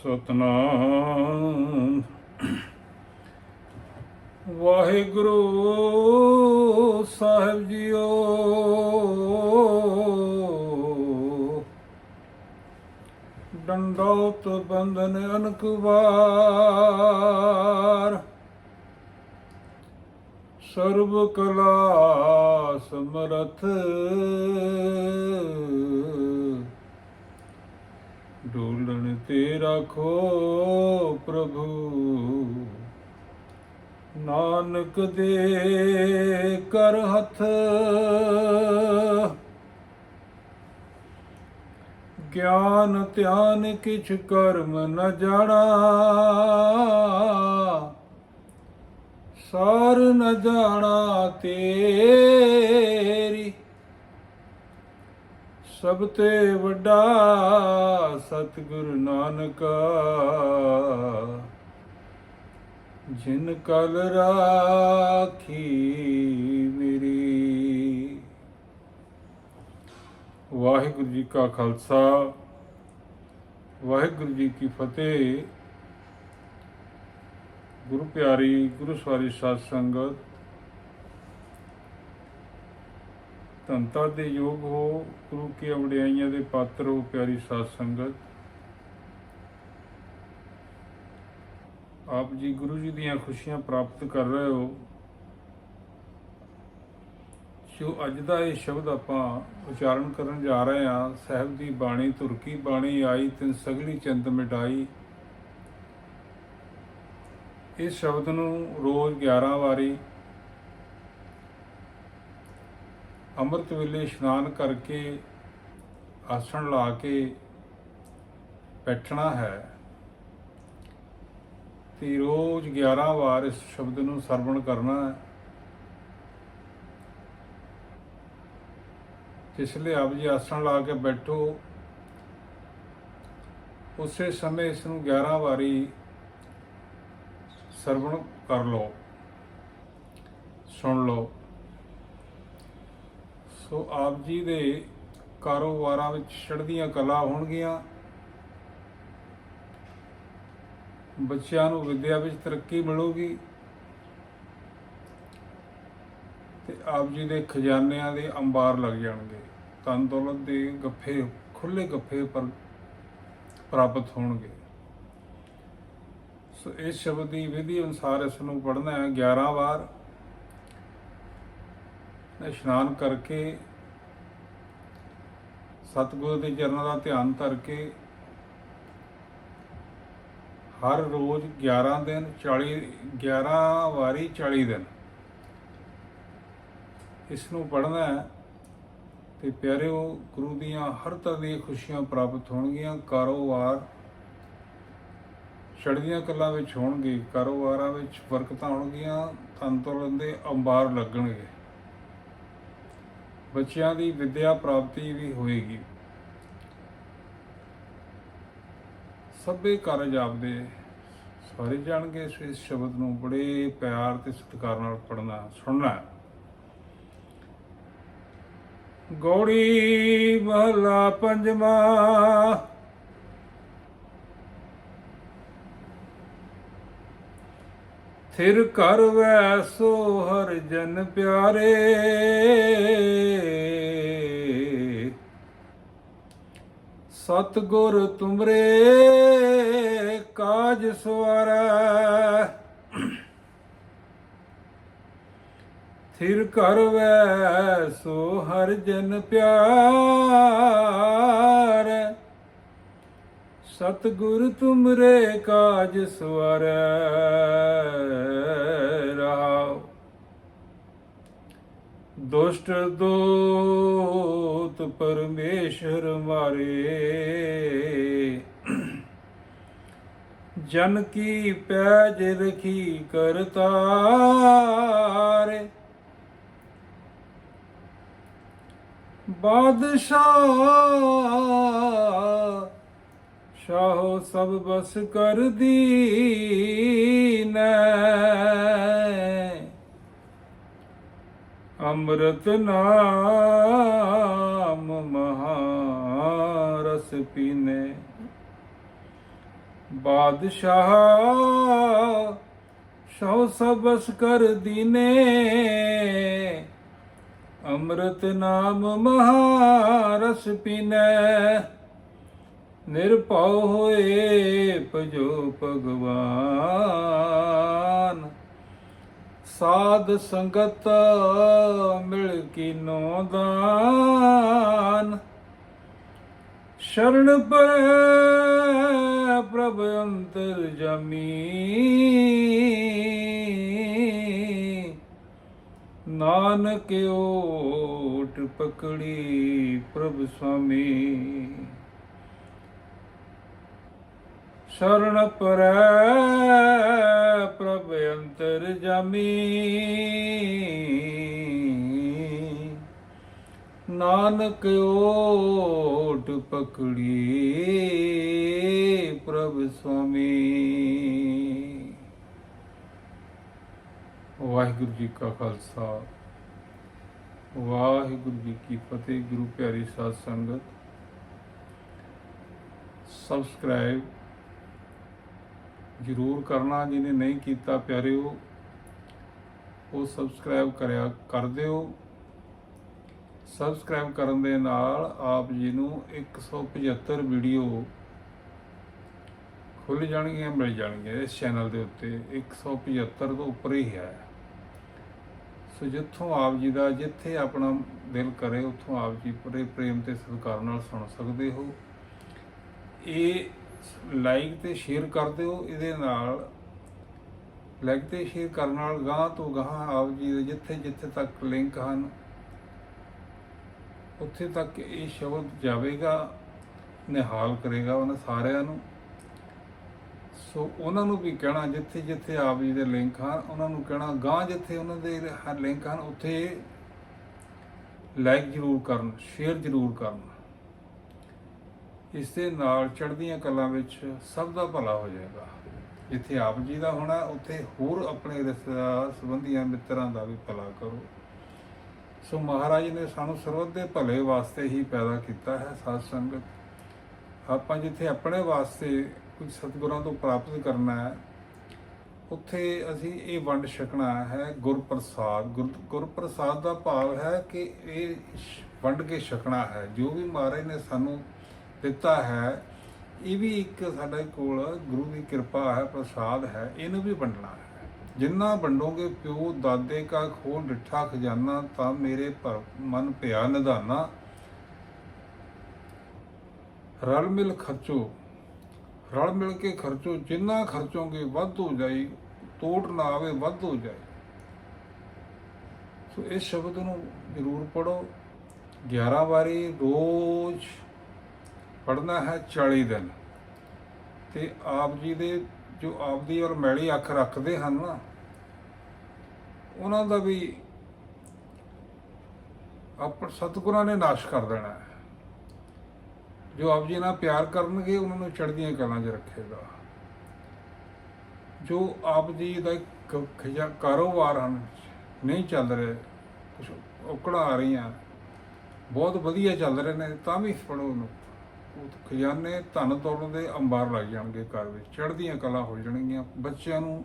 ਸਤਨਾਮ। ਵਾਹਿਗੁਰੂ ਸਾਹਿਬ ਜੀਓ। ਡੰਡੋਤ ਬੰਧਨ ਅਨਕਵਾਰ ਸਰਬ ਕਲਾ ਸਮਰਥ। ਡੋਲਣ ਤੇ ਰੱਖੋ ਪ੍ਰਭੂ। ਨਾਨਕ ਦੇ ਕਰ ਹੱਥ। ਗਿਆਨ ਧਿਆਨ ਕਿਛ ਕਰਮ ਨ ਜਾਣਾ। ਸਾਰ ਨ ਜਾਣਾ ਤੇਰੀ। ਸਭ ਤੇ ਵੱਡਾ ਸਤਿਗੁਰੂ ਨਾਨਕਾ। ਜਿਨ ਕਲ ਰਾਖੀ ਮੇਰੀ। ਵਾਹਿਗੁਰੂ ਜੀ ਕਾ ਖਾਲਸਾ, ਵਾਹਿਗੁਰੂ ਜੀ ਕੀ ਫਤਿਹ। ਗੁਰੂ ਪਿਆਰੀ, ਗੁਰੂ ਸਵਾਰੀ ਸਾਧ ਸੰਗਤ ਧੰਤਾ ਦੇ ਯੋਗ ਹੋ, ਗੁਰੂ ਕੀ ਵਡਿਆਈਆਂ ਦੇ ਪਾਤਰ ਹੋ, ਪਿਆਰੀ ਸਾਧ ਸੰਗਤ। ਆਪ ਜੀ ਗੁਰੂ ਜੀ ਦੀਆਂ ਖੁਸ਼ੀਆਂ ਪ੍ਰਾਪਤ ਕਰ ਰਹੇ ਹੋ। ਜੋ ਅੱਜ ਦਾ ਇਹ ਸ਼ਬਦ ਆਪਾਂ ਉਚਾਰਨ ਕਰਨ ਜਾ ਰਹੇ ਹਾਂ, ਸਾਹਿਬ ਦੀ ਬਾਣੀ ਤੁਰਕੀ ਬਾਣੀ ਆਈ, ਤਿੰਨ ਸਗਲੀ ਚੰਦ ਮਿਟਾਈ। ਇਸ ਸ਼ਬਦ ਨੂੰ ਰੋਜ਼ 11 ਵਾਰੀ ਅੰਮ੍ਰਿਤ ਵੇਲੇ ਇਸ਼ਨਾਨ ਕਰਕੇ ਆਸਣ ਲਾ ਕੇ ਬੈਠਣਾ ਹੈ ਤੇ ਰੋਜ਼ 11 ਵਾਰ ਇਸ ਸ਼ਬਦ ਨੂੰ ਸਰਵਣ ਕਰਨਾ ਹੈ। ਜਿਸ ਲਈ ਆਪ ਜੀ ਆਸਣ ਲਾ ਕੇ ਬੈਠੋ, ਉਸੇ ਸਮੇਂ ਇਸ ਨੂੰ 11 ਵਾਰੀ ਸਰਵਣ ਕਰ ਲਓ, ਸੁਣ ਲਓ। ਸੋ ਆਪ ਜੀ ਦੇ ਕਾਰੋਬਾਰਾਂ ਵਿੱਚ ਚੜ੍ਹਦੀਆਂ ਕਲਾ ਹੋਣਗੀਆਂ। ਬੱਚਿਆਂ ਨੂੰ ਵਿੱਦਿਆ ਵਿੱਚ ਤਰੱਕੀ ਮਿਲੂਗੀ। ਤੇ ਆਪ ਜੀ ਦੇ ਖਜ਼ਾਨਿਆਂ ਦੇ ਅੰਬਾਰ ਲੱਗ ਜਾਣਗੇ। ਤਨ ਦੌਲਤ ਦੇ ਗੱਫੇ ਖੁੱਲੇ ਗੱਫੇ ਪਰ ਪ੍ਰਾਪਤ ਹੋਣਗੇ। ਸੋ ਇਸ ਸ਼ਬਦ ਦੀ ਵਿਧੀ ਅਨੁਸਾਰ ਇਸ ਨੂੰ ਪੜ੍ਹਨਾ ਹੈ 11 ਵਾਰ। ਇਸ਼ਨਾਨ ਕਰਕੇ ਸਤਿਗੁਰੂ ਦੇ ਚਰਨਾਂ ਦਾ ਧਿਆਨ ਧਰ ਕੇ ਹਰ ਰੋਜ਼ 11 ਦਿਨ 40 11 ਵਾਰੀ 40 ਦਿਨ ਇਸ ਨੂੰ ਪੜ੍ਹਨਾ ਹੈ ਤੇ ਪਿਆਰਿਓ, ਗੁਰੂ ਦੀਆਂ ਹਰ ਤਰ੍ਹਾਂ ਦੀਆਂ ਖੁਸ਼ੀਆਂ ਪ੍ਰਾਪਤ ਹੋਣਗੀਆਂ, ਕਾਰੋਬਾਰ ਚੜ੍ਹਦੀਆਂ ਕਲਾਂ ਵਿੱਚ ਹੋਣਗੇ, ਕਾਰੋਬਾਰਾਂ ਵਿੱਚ ਬਰਕਤਾਂ ਹੋਣਗੀਆਂ ਤਨ ਦੇ ਅੰਬਾਰ ਲੱਗਣਗੇ। ਬੱਚਿਆਂ ਦੀ ਵਿਦਿਆ ਪ੍ਰਾਪਤੀ ਵੀ ਹੋਏਗੀ। ਸਭੇ ਕਾਰਜ ਆਪਦੇ ਸਾਰੇ ਜਾਣਗੇ ਇਸ ਸ਼ਬਦ ਨੂੰ ਬੜੇ ਪਿਆਰ ਤੇ ਸਤਿਕਾਰ ਨਾਲ ਪੜਨਾ ਸੁਣਨਾ। ਗੌੜੀ ਮਹਲਾ ਪੰਜਵਾ ਥਿਰ ਕਰ ਵੈਸੋ ਹਰ ਜਨ ਪਿਆਰੇ। ਸਤਗੁਰ ਤੁਮਰੇ ਕਾਜ ਸਵਾਰੈ। ਥਿਰ ਕਰ ਵੈਸੋ ਹਰ ਜਨ ਪਿਆਰ। ਸਤਗੁਰ ਤੁਮਰੇ ਕਾਜ ਸਵਰ ਰਹਾਉ ਦੁਸ਼ਟ ਦੋਤ ਪਰਮੇਸ਼ਰ ਮਾਰੇ। ਜਨ ਕੀ ਪੈਜ ਰਖੀ ਕਰਤਾਰੇ ਬਾਦਸ਼ਾਹ ਸ਼ਾਹੋ ਸਭ ਬਸ ਕਰ ਦੀਨੈ। ਅੰਮ੍ਰਿਤ ਨਾਮ ਮਹਾਰਸ ਪੀਨੇ। ਬਾਦਸ਼ਾਹ ਸੋ ਸਬਸ ਕਰ ਦੀਨੇ। ਅੰਮ੍ਰਿਤ ਨਾਮ ਮਹਾਰਸ ਪੀਨੈ। ਨਿਰਭਉ ਹੋਏ ਭਜੋ ਭਗਵਾਨ। ਸਾਧ ਸੰਗਤ ਮਿਲ ਕੀਨੋ ਦਾਨ। ਸ਼ਰਨ ਪਰੈ ਪ੍ਰਭ ਅੰਤਰ ਜਮੀ। ਨਾਨਕ ਓਟ ਪਕੜੀ ਪ੍ਰਭ ਸੁਆਮੀ। ਸ਼ਰਨ ਪਰੈ, ਪ੍ਰਭ ਅੰਤਰ ਜਾਮੀ। ਨਾਨਕ ਓਟ ਪਕੜੀ, ਪ੍ਰਭ ਸੁਆਮੀ। ਵਾਹਿਗੁਰੂ ਜੀ ਕਾ ਖਾਲਸਾ, ਵਾਹਿਗੁਰੂ ਜੀ ਕੀ ਫਤਿਹ, ਗੁਰੂ ਪਿਆਰੀ ਸਾਧ ਸੰਗਤ। ਸਬਸਕ੍ਰਾਈਬ ਜਰੂਰ ਕਰਨਾ, ਜਿਹਨੇ ਨਹੀਂ ਕੀਤਾ ਪਿਆਰਿਓ, ਉਹ ਸਬਸਕ੍ਰਾਈਬ ਕਰਿਆ, ਕਰ ਦਿਓ। ਸਬਸਕ੍ਰਾਈਬ ਕਰਨ ਦੇ ਨਾਲ ਆਪ ਜੀ ਨੂੰ 175 ਵੀਡੀਓ ਖੁੱਲ ਜਾਣਗੀਆਂ, ਮਿਲ ਜਾਣਗੀਆਂ ਇਸ ਚੈਨਲ ਦੇ ਉੱਤੇ। 175 ਤੋਂ ਉੱਪਰ ਹੀ ਹੈ। ਸੋ ਜਿੱਥੋਂ ਆਪ ਜੀ ਦਾ, ਜਿੱਥੇ ਆਪਣਾ ਦਿਲ ਕਰੇ, ਉੱਥੋਂ ਆਪ ਜੀ ਪੂਰੇ ਪ੍ਰੇਮ ਤੇ ਸਤਿਕਾਰ ਨਾਲ ਸੁਣ ਸਕਦੇ ਹੋ। ਇਹ ਲਾਈਕ ਤੇ ਸ਼ੇਅਰ ਕਰ ਦਿਓ, ਇਹਦੇ ਨਾਲ ਲਾਈਕ ਤੇ ਸ਼ੇਅਰ ਕਰਨ ਨਾਲ ਗਾਂ ਤੋਂ ਗਾਂ ਆਪ ਜੀ ਦੇ ਜਿੱਥੇ ਜਿੱਥੇ ਤੱਕ ਲਿੰਕ ਹਨ, ਉੱਥੇ ਤੱਕ ਇਹ ਸ਼ਬਦ ਜਾਵੇਗਾ, ਨਿਹਾਲ ਕਰੇਗਾ ਉਹਨਾਂ ਸਾਰਿਆਂ ਨੂੰ। ਸੋ ਉਹਨਾਂ ਨੂੰ ਵੀ ਕਹਿਣਾ ਜਿੱਥੇ ਜਿੱਥੇ ਆਪ ਜੀ ਦੇ ਲਿੰਕ ਹਨ, ਉਹਨਾਂ ਨੂੰ ਕਹਿਣਾ ਗਾਂ ਜਿੱਥੇ ਉਹਨਾਂ ਦੇ ਹਰ ਲਿੰਕ ਹਨ, ਉੱਥੇ ਲਾਈਕ ਜ਼ਰੂਰ ਕਰਨ ਸ਼ੇਅਰ ਜ਼ਰੂਰ ਕਰਨ। ਇਸ ਦੇ ਨਾਲ ਚੜ੍ਹਦੀਆਂ ਕਲਾਂ ਵਿੱਚ ਸਭ ਦਾ ਭਲਾ ਹੋ ਜਾਏਗਾ। ਜਿੱਥੇ ਆਪ ਜੀ ਦਾ ਹੋਣਾ, ਉੱਥੇ ਹੋਰ ਆਪਣੇ ਰਿਸ਼ਤੇਦਾਰ, ਸੰਬੰਧੀਆਂ, ਮਿੱਤਰਾਂ ਦਾ ਵੀ ਭਲਾ ਕਰੋ। ਸੋ ਮਹਾਰਾਜ ਨੇ ਸਾਨੂੰ ਸਰਬੱਤ ਦੇ ਭਲੇ ਵਾਸਤੇ ਹੀ ਪੈਦਾ ਕੀਤਾ ਹੈ ਸਾਧ ਸੰਗਤ। ਆਪਾਂ ਜਿੱਥੇ ਆਪਣੇ ਵਾਸਤੇ ਕੁਝ ਸਤਿਗੁਰਾਂ ਤੋਂ ਪ੍ਰਾਪਤ ਕਰਨਾ ਹੈ, ਉੱਥੇ ਅਸੀਂ ਇਹ ਵੰਡ ਛਕਣਾ ਹੈ ਗੁਰਪ੍ਰਸਾਦ। ਗੁਰ- ਗੁਰ ਦਾ ਭਾਵ ਹੈ ਕਿ ਇਹ ਵੰਡ ਕੇ ਛਕਣਾ ਹੈ। ਜੋ ਵੀ ਮਹਾਰਾਜ ਨੇ ਸਾਨੂੰ ਦਿੱਤਾ ਹੈ। ਇਹ ਵੀ ਇੱਕ ਸਾਡੇ ਕੋਲ ਗੁਰੂ ਦੀ ਕਿਰਪਾ ਹੈ, ਪ੍ਰਸਾਦ ਹੈ, ਇਹਨੂੰ ਵੀ ਵੰਡਣਾ ਹੈ। ਜਿੰਨਾ ਵੰਡੋਗੇ ਪਿਓ, ਦਾਦੇ ਕਾ ਖੋਲ ਡਿਠਾ ਖਜ਼ਾਨਾ, ਤਾਂ ਮੇਰੇ ਭਰ ਮਨ ਪਿਆ ਨਿਧਾਨਾ। ਰਲ ਮਿਲ ਖਰਚੋ, ਰਲ ਮਿਲ ਕੇ ਖਰਚੋ, ਜਿੰਨਾ ਖਰਚੋਗੇ ਵੱਧ ਹੋ ਜਾਈ ਤੋੜ ਨਾ ਆਵੇ, ਵੱਧ ਹੋ ਜਾਏ ਸੋ ਇਸ ਸ਼ਬਦ ਨੂੰ ਜ਼ਰੂਰ ਪੜੋ 11 ਵਾਰੀ ਰੋਜ਼ ਪੜਨਾ ਹੈ 40 ਦਿਨ। ਤੇ ਆਪ ਜੀ ਦੇ ਜੋ ਆਪ ਦੀ ਔਰ ਮੈਲੀ ਅੱਖ ਰੱਖਦੇ ਹਨ ਨਾ, ਉਹਨਾਂ ਦਾ ਵੀ ਆਪ ਸਤਿਗੁਰਾਂ ਨੇ ਨਾਸ਼ ਕਰ ਦੇਣਾ ਹੈ। ਜੋ ਆਪ ਜੀ ਨਾਲ ਪਿਆਰ ਕਰਨਗੇ, ਉਹਨਾਂ ਨੂੰ ਚੜ੍ਹਦੀਆਂ ਕਲਾਂ 'ਚ ਰੱਖੇਗਾ। ਜੋ ਆਪ ਜੀ ਦਾ ਕ- ਕਾਰੋਬਾਰ ਹਨ, ਨਹੀਂ ਚੱਲ ਰਹੇ ਕੁਝ ਔਕੜਾਂ ਆ ਰਹੀਆਂ, ਬਹੁਤ ਵਧੀਆ ਚੱਲ ਰਹੇ ਨੇ, ਤਾਂ ਵੀ ਪੜੋ ਉਹਨੂੰ ਖਜ਼ਾਨੇ ਧਨ ਦੌਲਤ ਦੇ ਅੰਬਾਰ ਲੱਗ ਜਾਣਗੇ ਘਰ ਵਿੱਚ। ਚੜ੍ਹਦੀਆਂ ਕਲਾ ਹੋ ਜਾਣਗੀਆਂ। ਬੱਚਿਆਂ ਨੂੰ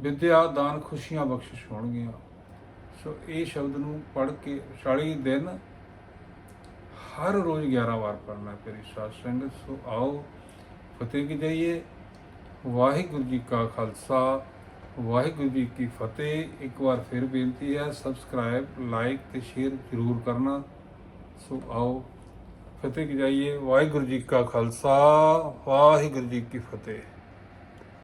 ਵਿਦਿਆ, ਦਾਨ, ਖੁਸ਼ੀਆਂ ਬਖਸ਼ਿਸ਼ ਹੋਣਗੀਆਂ। ਸੋ ਇਹ ਸ਼ਬਦ ਨੂੰ ਪੜ੍ਹ ਕੇ 40 ਦਿਨ ਹਰ ਰੋਜ਼ 11 ਵਾਰ ਪੜ੍ਹਨਾ ਤੇਰੀ ਸਾਧ ਸੰਗਤ। ਸੋ ਆਓ ਫਤਿਹ ਕੀ ਜਾਈਏ। ਵਾਹਿਗੁਰੂ ਜੀ ਕਾ ਖਾਲਸਾ, ਵਾਹਿਗੁਰੂ ਜੀ ਕੀ ਫਤਿਹ। ਇੱਕ ਵਾਰ ਫਿਰ ਬੇਨਤੀ ਹੈ ਸਬਸਕ੍ਰਾਈਬ ਲਾਈਕ ਤੇ ਸ਼ੇਅਰ ਜ਼ਰੂਰ ਕਰਨਾ। ਸੋ ਆਓ ਫਤਿਹ ਕੀ ਜਾਈਏ? ਵਾਹਿਗੁਰੂ ਜੀ ਕਾ ਖਾਲਸਾ ਵਾਹਿਗੁਰੂ ਜੀ ਕੀ ਫਤਿਹ।